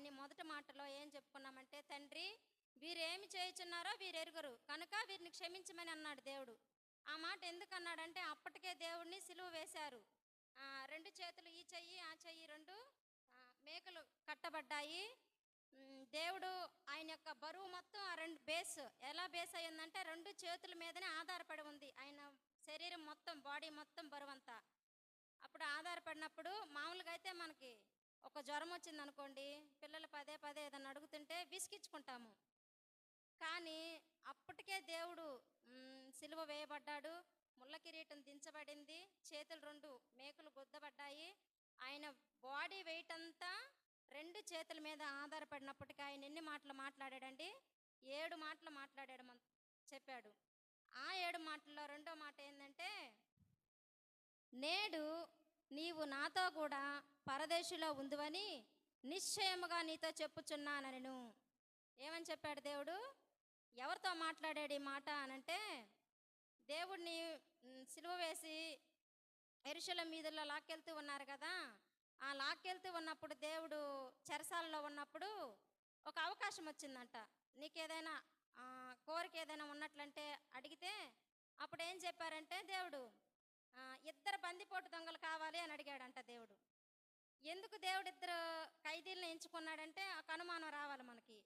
ఆయన మొదటి మాటలో ఏం చెప్పుకున్నామంటే తండ్రి వీరు ఏమి చేయుచున్నారో వీరు కనుక వీరిని క్షమించమని అన్నాడు దేవుడు. ఆ మాట ఎందుకు అన్నాడంటే అప్పటికే దేవుడిని సిలువ వేశారు. రెండు చేతులు ఈ చెయ్యి ఆ చెయ్యి రెండు మేకలు కట్టబడ్డాయి. దేవుడు ఆయన యొక్క బరువు మొత్తం ఆ రెండు బేస్ ఎలా బేస్ అయ్యిందంటే రెండు చేతుల మీదనే ఆధారపడి ఉంది. ఆయన శరీరం మొత్తం బాడీ మొత్తం బరువు అంతా అప్పుడు ఆధారపడినప్పుడు మామూలుగా అయితే మనకి ఒక జ్వరం వచ్చింది అనుకోండి పిల్లలు పదే పదే ఏదైనా అడుగుతుంటే విసిగించుకుంటాము. కానీ అప్పటికే దేవుడు సిలువ వేయబడ్డాడు ముళ్ళ కిరీటం దించబడింది చేతులు రెండు మేకులు గుద్దబడ్డాయి. ఆయన బాడీ వెయిట్ అంతా రెండు చేతుల మీద ఆధారపడినప్పటికీ ఆయన ఎన్ని మాటలు మాట్లాడాడండి? ఏడు మాటలు మాట్లాడాడు మన చెప్పాడు. ఆ ఏడు మాటల్లో రెండో మాట ఏంటంటే నేడు నీవు నాతో కూడా పరదేశిలో ఉందువని నిశ్చయముగా నీతో చెప్పుచున్నానను ఏమని చెప్పాడు దేవుడు? ఎవరితో మాట్లాడాడు ఈ మాట అనంటే దేవుడిని సిలువ వేసి ఎరుషల మీదలో లాక్కెళ్తూ ఉన్నారు కదా ఆ లాక్కెళ్తూ ఉన్నప్పుడు దేవుడు చెరసాలలో ఉన్నప్పుడు ఒక అవకాశం వచ్చిందంట. నీకేదైనా కోరిక ఏదైనా ఉన్నట్లంటే అడిగితే అప్పుడు ఏం చెప్పారంటే దేవుడు ఇద్దరు బందిపోటు దొంగలు కావాలి అని అడిగాడంట దేవుడు. ఎందుకు దేవుడు ఇద్దరు ఖైదీలను ఎంచుకున్నాడంటే ఒక అనుమానం రావాలి మనకి.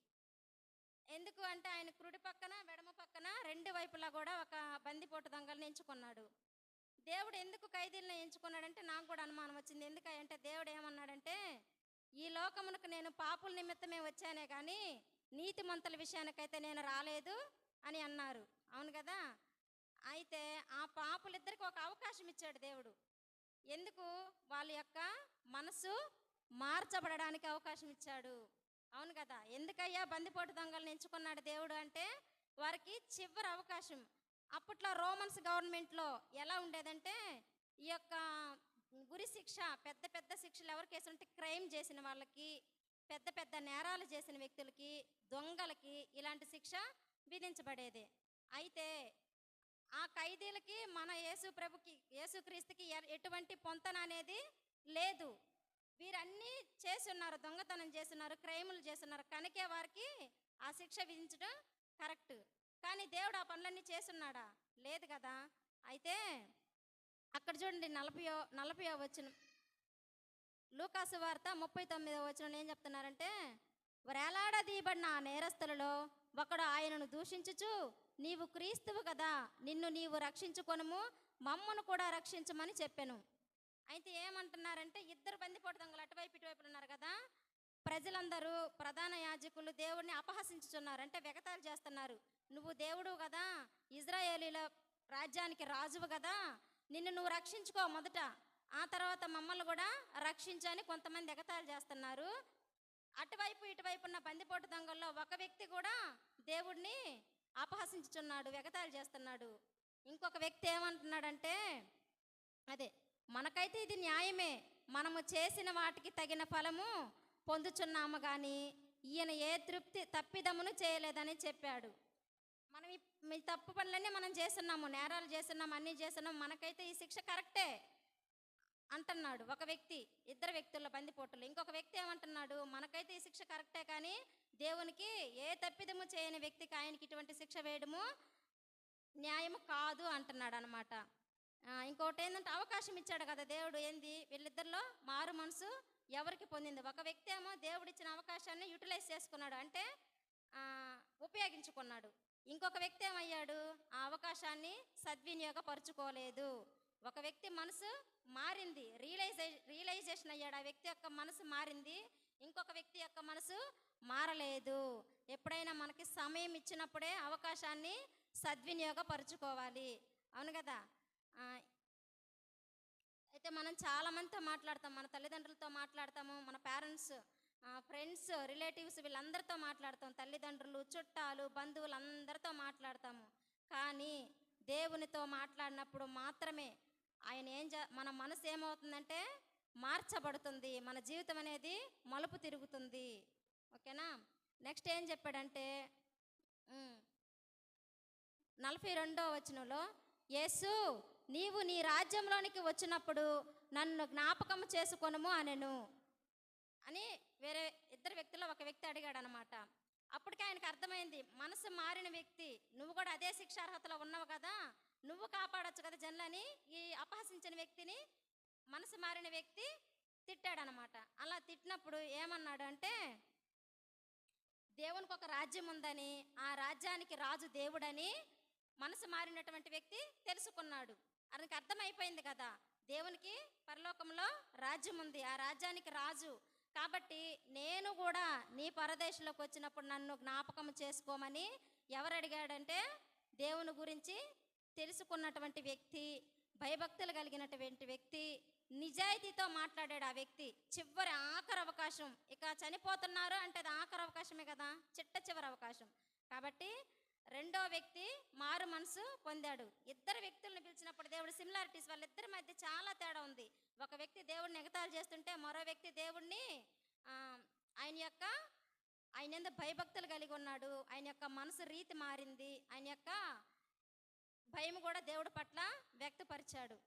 ఎందుకు అంటే ఆయన కుడి పక్కన వెడమ పక్కన రెండు వైపులా కూడా ఒక బందిపోటు దొంగలను ఎంచుకున్నాడు. దేవుడు ఎందుకు ఖైదీలను ఎంచుకున్నాడంటే నాకు కూడా అనుమానం వచ్చింది. ఎందుకంటే దేవుడు ఏమన్నాడంటే ఈ లోకమునకు నేను పాపుల నిమిత్తమే వచ్చానే కానీ నీతిమంతుల విషయానికైతే నేను రాలేదు అని అన్నారు. అవును కదా? అయితే ఆ పాపులిద్దరికి ఒక అవకాశం ఇచ్చాడు దేవుడు. ఎందుకు? వాళ్ళ యొక్క మనసు మార్చబడడానికి అవకాశం ఇచ్చాడు. అవును కదా? ఎందుకయ్యా బందిపోటు దొంగలను ఎంచుకున్నాడు దేవుడు అంటే వారికి చివరి అవకాశం. అప్పట్లో రోమన్స్ గవర్నమెంట్లో ఎలా ఉండేదంటే ఈ యొక్క గురి శిక్ష పెద్ద పెద్ద శిక్షలు ఎవరికి వేసుంటే క్రైమ్ చేసిన వాళ్ళకి పెద్ద పెద్ద నేరాలు చేసిన వ్యక్తులకి దొంగలకి ఇలాంటి శిక్ష విధించబడేది. అయితే ఆ ఖైదీలకి మన యేసు ప్రభుకి యేసుక్రీస్తుకి ఎటువంటి పొంతన అనేది లేదు. వీరన్నీ చేస్తున్నారు దొంగతనం చేస్తున్నారు క్రైములు చేస్తున్నారు. కనుకే వారికి ఆ శిక్ష విధించడం కరెక్ట్. కానీ దేవుడు ఆ పనులన్నీ చేస్తున్నాడా? లేదు కదా. అయితే అక్కడ చూడండి నలభయో నలభయో వచ్చిన లూకాసు వార్త ముప్పై తొమ్మిదో వచ్చిన ఏం చెప్తున్నారంటే వేలాడదీయబడిన ఆ నేరస్తులలో ఒకడు ఆయనను దూషించుచు నీవు క్రీస్తువు కదా నిన్ను నీవు రక్షించుకొనము మమ్మను కూడా రక్షించమని చెప్పాను. అయితే ఏమంటున్నారంటే ఇద్దరు బందిపోటు దొంగలు అటువైపు ఇటువైపు ఉన్నారు కదా ప్రజలందరూ ప్రధాన యాజకులు దేవుడిని అపహసించుచున్నారు అంటే వెగతాలు చేస్తున్నారు. నువ్వు దేవుడు కదా ఇజ్రాయేలీల రాజ్యానికి రాజువు కదా నిన్ను నువ్వు రక్షించుకో మొదట. ఆ తర్వాత మమ్మల్ని కూడా రక్షించని కొంతమంది ఎగతాలు చేస్తున్నారు. అటువైపు ఇటువైపు ఉన్న బందిపోటు దొంగల్లో ఒక వ్యక్తి కూడా దేవుడిని అపహసించుచున్నాడు వెగతాళి చేస్తున్నాడు. ఇంకొక వ్యక్తి ఏమంటున్నాడంటే అదే మనకైతే ఇది న్యాయమే. మనము చేసిన వాటికి తగిన ఫలము పొందుచున్నాము కానీ ఈయన ఏ తృప్తి తప్పిదమును చేయలేదని చెప్పాడు. మనం ఈ తప్పు పనులన్నీ మనం చేస్తున్నాము నేరాలు చేస్తున్నాం అన్నీ చేస్తున్నాం మనకైతే ఈ శిక్ష కరెక్టే అంటున్నాడు ఒక వ్యక్తి ఇద్దరు వ్యక్తుల బందిపోటులు. ఇంకొక వ్యక్తి ఏమంటున్నాడు మనకైతే ఈ శిక్ష కరెక్టే కానీ దేవునికి ఏ తప్పిదము చేయని వ్యక్తికి ఆయనకి ఇటువంటి శిక్ష వేయడము న్యాయము కాదు అంటున్నాడు అనమాట ఇంకొకటి ఏంటంటే అవకాశం ఇచ్చాడు కదా దేవుడు ఏంది? వీళ్ళిద్దరిలో మారు మనసు ఎవరికి పొందింది? ఒక వ్యక్తి ఏమో దేవుడు ఇచ్చిన అవకాశాన్ని యూటిలైజ్ చేసుకున్నాడు అంటే ఉపయోగించుకున్నాడు. ఇంకొక వ్యక్తి ఏమయ్యాడు? ఆ అవకాశాన్ని సద్వినియోగపరుచుకోలేదు. ఒక వ్యక్తి మనసు మారింది రియలైజే రియలైజేషన్ అయ్యాడు. ఆ వ్యక్తి యొక్క మనసు మారింది ఇంకొక వ్యక్తి యొక్క మనసు మారలేదు. ఎప్పుడైనా మనకి సమయం ఇచ్చినప్పుడే అవకాశాన్ని సద్వినియోగపరుచుకోవాలి. అవును కదా? అయితే మనం చాలా మందితో మాట్లాడతాం. మన తల్లిదండ్రులతో మాట్లాడతాము. మన పేరెంట్స్ ఫ్రెండ్స్ రిలేటివ్స్ వీళ్ళందరితో మాట్లాడతాం. తల్లిదండ్రులు చుట్టాలు బంధువులు అందరితో మాట్లాడతాము. కానీ దేవునితో మాట్లాడినప్పుడు మాత్రమే ఆయన ఏం చే మన మనసు ఏమవుతుందంటే మార్చబడుతుంది. మన జీవితం అనేది మలుపు తిరుగుతుంది. ఓకేనా? నెక్స్ట్ ఏం చెప్పాడంటే నలభై రెండో వచనంలో యేసు నీవు నీ రాజ్యంలోనికి వచ్చినప్పుడు నన్ను జ్ఞాపకం చేసుకొనము అనెను. అని వేరే ఇద్దరు వ్యక్తుల అర్థమైంది మనసు మారిన వ్యక్తి నువ్వు కూడా అదే శిక్షార్హతలో ఉన్నావు కదా నువ్వు కాపాడొచ్చు కదా జనులని ఈ అపహసించిన వ్యక్తిని మనసు మారిన వ్యక్తి తిట్టాడనమాట. అలా తిట్టినప్పుడు ఏమన్నాడు అంటే దేవునికి ఒక రాజ్యం ఉందని ఆ రాజ్యానికి రాజు దేవుడని మనసు మారినటువంటి వ్యక్తి తెలుసుకున్నాడు. అతనికి అర్థమైపోయింది కదా దేవునికి పరలోకంలో రాజ్యం ఉంది ఆ రాజ్యానికి రాజు. కాబట్టి నేను కూడా నీ పరదేశంలోకి వచ్చినప్పుడు నన్ను జ్ఞాపకం చేసుకోమని ఎవరు అడిగాడంటే దేవుని గురించి తెలుసుకున్నటువంటి వ్యక్తి భయభక్తులు కలిగినటువంటి వ్యక్తి నిజాయితీతో మాట్లాడాడు ఆ వ్యక్తి. చివరి ఆఖరి అవకాశం. ఇక చనిపోతున్నారు అంటే అది ఆఖరి అవకాశమే కదా? చిట్ట చివరి అవకాశం. కాబట్టి రెండో వ్యక్తి మారు మనసు పొందాడు. ఇద్దరు వ్యక్తులను పిలిచినప్పుడు దేవుడు సిమిలారిటీస్ వాళ్ళిద్దరి మధ్య చాలా తేడా ఉంది. ఒక వ్యక్తి దేవుడిని ఎగతాలు చేస్తుంటే మరో వ్యక్తి దేవుణ్ణి ఆయన యొక్క ఆయన ఎంత భయభక్తులు కలిగి ఉన్నాడు. ఆయన యొక్క మనసు రీతి మారింది. ఆయన యొక్క భయం కూడా దేవుడి పట్ల వ్యక్తపరిచాడు.